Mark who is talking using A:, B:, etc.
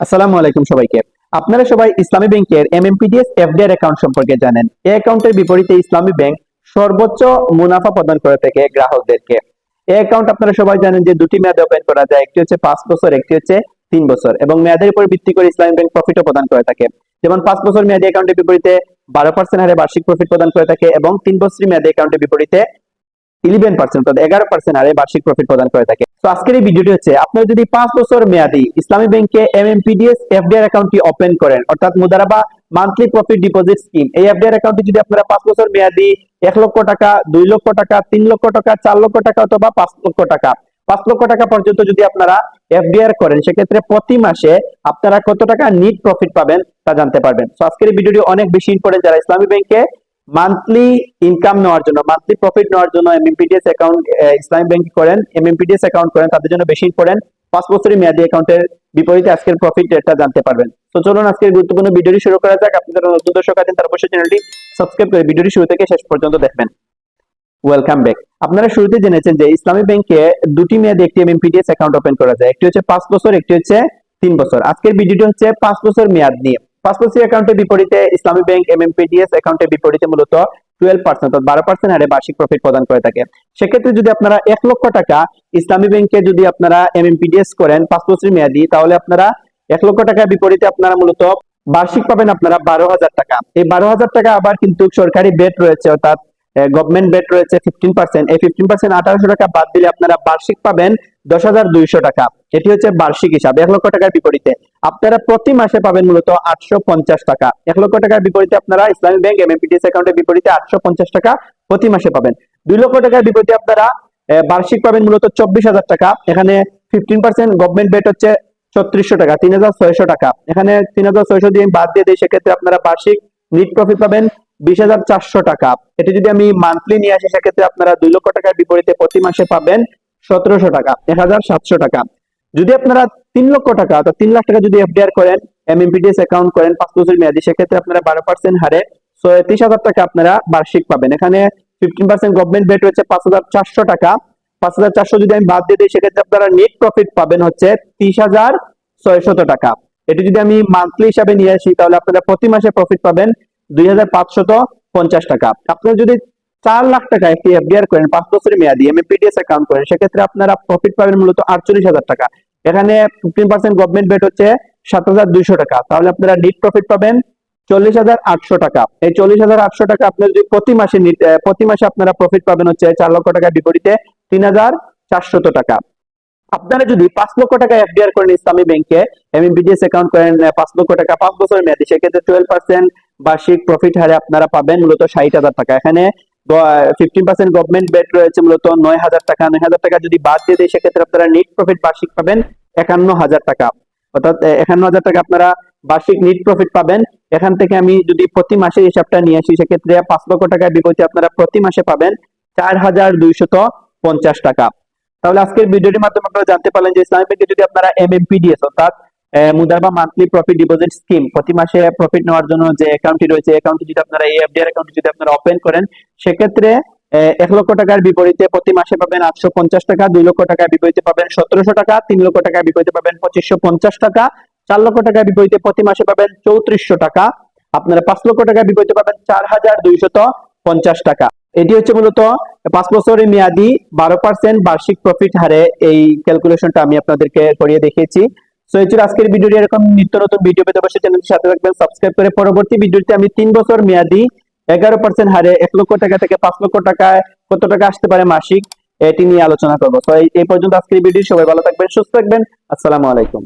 A: আসসালামু আলাইকুম সবাইকে। আপনারা সবাই ইসলামী ব্যাংকের এমএমপিডিএস এফডিআর অ্যাকাউন্ট সম্পর্কে জানেন। এই অ্যাকাউন্টের বিপরীতে ইসলামী ব্যাংক সর্বোচ্চ মুনাফা প্রদান করে থাকে গ্রাহকদেরকে। এই অ্যাকাউন্ট আপনারা সবাই জানেন যে দুটি মেয়াদে ওপেন করা যায়। একটি হচ্ছে পাঁচ বছর, একটি হচ্ছে তিন বছর এবং মেয়াদের উপর ভিত্তি করে ইসলামী ব্যাংক প্রফিটও প্রদান করে থাকে। যেমন পাঁচ বছর মেয়াদী অ্যাকাউন্টের বিপরীতে বারো পার্সেন্ট হারে বার্ষিক প্রফিট প্রদান করে থাকে এবং তিন বছর মেয়াদী অ্যাকাউন্টের বিপরীতে ইলেভেন পার্সেন্ট অর্থাৎ এগারো পার্সেন্ট হারে বার্ষিক প্রফিট প্রদান করে থাকে। তো আজকের এই ভিডিওটি হচ্ছে যদি পাঁচ বছর মেয়াদি ইসলামী ব্যাংকে এমএমপিডিএস এফডিআর অ্যাকাউন্টটি ওপেন করেন, অর্থাৎ মান্থলি প্রফিট ডিপোজিট স্কিম এই এফডিআর অ্যাকাউন্টটি যদি আপনারা পাঁচ বছর মেয়াদি এক লক্ষ টাকা, দুই লক্ষ টাকা, তিন লক্ষ টাকা, চার লক্ষ টাকা অথবা পাঁচ লক্ষ টাকা, পাঁচ লক্ষ টাকা পর্যন্ত যদি আপনারা এফডিআর করেন, সেক্ষেত্রে প্রতি মাসে আপনারা কত টাকা নিট প্রফিট পাবেন তা জানতে পারবেন। তো আজকের এই ভিডিওটি অনেক বেশি ইম্পর্টেন্ট যারা ইসলামী ব্যাংকে মান্থলি ইনকাম নেওয়ার জন্য মান্থলি প্রফিট নেওয়ার জন্য এমএমপিডিএস অ্যাকাউন্ট ইসলামী ব্যাংক করেন এমএমপিডিএস অ্যাকাউন্ট করেন, তাদের জন্য বেশি ইম্পর্টেন্ট পাঁচ বছরের মেয়াদি অ্যাকাউন্টের বিপরীতে আজকের প্রফিট রেটটা জানতে পারবেন। তো চলুন আজকের গুরুত্বপূর্ণ ভিডিওটি শুরু করা যাক। আপনি যারা নতুন দর্শক আছেন, তারা অবশ্যই চ্যানেলটি সাবস্ক্রাইব করে ভিডিওটি শুরু থেকে শেষ পর্যন্ত দেখবেন। ওয়েলকাম ব্যাক আপনারা শুরুতে জেনেছেন যে ইসলামী ব্যাংকে দুটি মেয়াদে একটি এমএমপিডিএস অ্যাকাউন্ট ওপেন করা যায়। একটি হচ্ছে পাঁচ বছর, একটি হচ্ছে তিন বছর। আজকের ভিডিওটি হচ্ছে পাঁচ বছর মেয়াদ নিয়ে। পাঁচ অ্যাকাউন্টের বিপরীতে ইসলামী ব্যাংক এমএমপিডিএস অ্যাকাউন্টের বিপরীতে মূলত টুয়েলভ পার্সেন্ট অর্থাৎ বারো পার্সেন্ট হারে বার্ষিক প্রফিট প্রদান করে থাকে। সেক্ষেত্রে যদি আপনারা এক লক্ষ টাকা ইসলামী ব্যাংকে যদি আপনারা এমএমপিডিএস করেন পাঁচ বছর মেয়াদি, তাহলে আপনারা এক লক্ষ টাকার বিপরীতে আপনারা মূলত বার্ষিক পাবেন আপনারা বারো হাজার টাকা। এই বারো হাজার টাকা আবার কিন্তু সরকারি বেট রয়েছে, অর্থাৎ গভর্নমেন্ট বেট রয়েছে ফিফটিন পার্সেন্ট এই ফিফটিন পার্সেন্ট আঠারোশো টাকা বাদ দিলে আপনারা বার্ষিক পাবেন দশ হাজার দুইশো টাকা। এটি হচ্ছে বার্ষিক হিসাব, এক লক্ষ টাকার বিপরীতে। আপনারা প্রতি মাসে পাবেন মূলত আটশো পঞ্চাশ টাকা। এক লক্ষ টাকার বিপরীতে আপনারা ইসলামী ব্যাংক এমএমপিডিএস অ্যাকাউন্টের বিপরীতে আটশো পঞ্চাশ টাকা প্রতি মাসে পাবেন। দুই লক্ষ টাকার বিপরীতে আপনারা বার্ষিক পাবেন মূলত চব্বিশ হাজার টাকা। এখানে ফিফটিন পার্সেন্ট গভর্নমেন্ট বেট হচ্ছে ছত্রিশশো টাকা, তিন হাজার ছয়শো টাকা। এখানে তিন হাজার ছয়শো দিয়ে বাদ দিয়ে দিই, সেক্ষেত্রে আপনারা বার্ষিক নিট প্রফিট পাবেন বিশ হাজার চারশো টাকা। এটি যদি আমি মান্থলি নিয়ে আসি, সেক্ষেত্রে আপনারা দুই লক্ষ টাকার বিপরীতে প্রতি মাসে পাবেন সতেরোশো টাকা, এক হাজার সাতশো টাকা। যদি আপনারা তিন লক্ষ টাকা অর্থাৎ তিন লাখ টাকা যদি এফডিআর করেন এমএমপিডিএস অ্যাকাউন্ট করেন, পাঁচ বছর মেয়াদি, সেক্ষেত্রে আপনারা বারো পার্সেন্ট হারে ছয়ত্রিশ হাজার টাকা আপনারা বার্ষিক পাবেন। এখানে ফিফটিন পার্সেন্ট গভর্নমেন্ট বেট হচ্ছে পাঁচ হাজার চারশো টাকা। পাঁচ হাজার চারশো যদি আমি বাদ দিয়ে দিই, সেক্ষেত্রে আপনারা নেট প্রফিট পাবেন হচ্ছে তিরিশ হাজার ছয়শত টাকা। এটি যদি আমি মান্থলি হিসাবে নিয়ে আসি, তাহলে আপনারা প্রতি মাসে প্রফিট পাবেন দুই হাজার পাঁচশত পঞ্চাশ টাকা। আপনারা যদি চার লাখ টাকা একটি এফডিআর করেন, পাঁচ বছরের মেয়াদি এমএপিডিএস অ্যাকাউন্ট করেন, সেক্ষেত্রে আপনারা প্রফিট পাবেন মূলত আটচল্লিশ হাজার টাকা। এখানে ফিফটিন পার্সেন্ট গভর্নমেন্ট বেট হচ্ছে সাত হাজার দুইশো টাকা। তাহলে আপনারা নিট প্রফিট পাবেন চল্লিশ হাজার আটশো টাকা। এই চল্লিশ হাজার আটশো টাকা আপনার যদি প্রতি মাসে প্রতি মাসে আপনারা প্রফিট পাবেন হচ্ছে চার লক্ষ টাকার বিপরীতে তিন হাজার চারশত টাকা। আপনারা যদি পাঁচ লক্ষ টাকা এফডিআর করেন ইসলামী ব্যাংকে এমএমবিডিএস অ্যাকাউন্ট করেন পাঁচ লক্ষ টাকা পাঁচ বছরের মেয়াদি, সেক্ষেত্রে টুয়েলভ পার্সেন্ট বার্ষিক প্রফিট হারে আপনারা পাবেন মূলত ষাট হাজার টাকা। এখানে ফিফটিন গভর্নমেন্ট বেট রয়েছে মূলত নয় হাজার টাকা। নয় হাজার টাকা যদি বাদ দিয়ে দেয়, সেক্ষেত্রে আপনারা নিট প্রফিট বার্ষিক পাবেন একান্ন হাজার টাকা। অর্থাৎ একান্ন হাজার টাকা আপনারা বার্ষিক নিট প্রফিট পাবেন। এখান থেকে আমি যদি প্রতি মাসে হিসাবটা নিয়ে আসি, সেক্ষেত্রে পাঁচ লক্ষ টাকার বিপরীতে আপনারা প্রতি মাসে পাবেন চার হাজার দুইশত পঞ্চাশ টাকা। তাহলে আজকের ভিডিওটির মাধ্যমে আপনারা জানতে পারলেন যে ইসলামিক ব্যাংকে যদি আপনারা এমএমপিডিএস অর্থাৎ মুদারবা মান্থলি প্রফিট ডিপোজিট স্কিম প্রতি মাসে প্রফিট নেওয়ার জন্য যে অ্যাকাউন্টটি রয়েছে অ্যাকাউন্টটি যদি আপনারা, এই এফডিআর অ্যাকাউন্ট যদি আপনারা ওপেন করেন সেক্ষেত্রে এক লক্ষ টাকার বিপরীতে প্রতি মাসে পাবেন আটশো পঞ্চাশ টাকা, দুই লক্ষ টাকার বিপরীতে পাবেন সতেরোশো টাকা, তিন লক্ষ টাকার বিপরীতে পাবেন পঁচিশশো পঞ্চাশ টাকা, চার লক্ষ টাকার বিপরীতে প্রতি মাসে পাবেন চৌত্রিশশো টাকা। আপনারা পাঁচ লক্ষ টাকার বিপরীতে পাবেন চার হাজার দুইশত পঞ্চাশ টাকা। এটি হচ্ছে মূলত পাঁচ বছরের মেয়াদি বারো পার্সেন্ট বার্ষিক প্রফিট হারে এই ক্যালকুলেশনটা আমি আপনাদেরকে করিয়ে দেখিয়েছি। সো, এই আজকের ভিডিওটি। এরকম নিত্য নতুন ভিডিও পেতে অবশ্যই চ্যানেলটির সাথে রাখবেন সাবস্ক্রাইব করে পরবর্তী ভিডিওতে আমি তিন বছর মেয়াদি এগারো পার্সেন্ট হারে এক লক্ষ টাকা থেকে পাঁচ লক্ষ টাকায় কত টাকা আসতে পারে মাসিক? এটি নিয়ে আলোচনা করব। তো এই পর্যন্ত আজকের ভিডিও, সবাই ভালো থাকবেন, সুস্থ থাকবেন। আসসালামু আলাইকুম।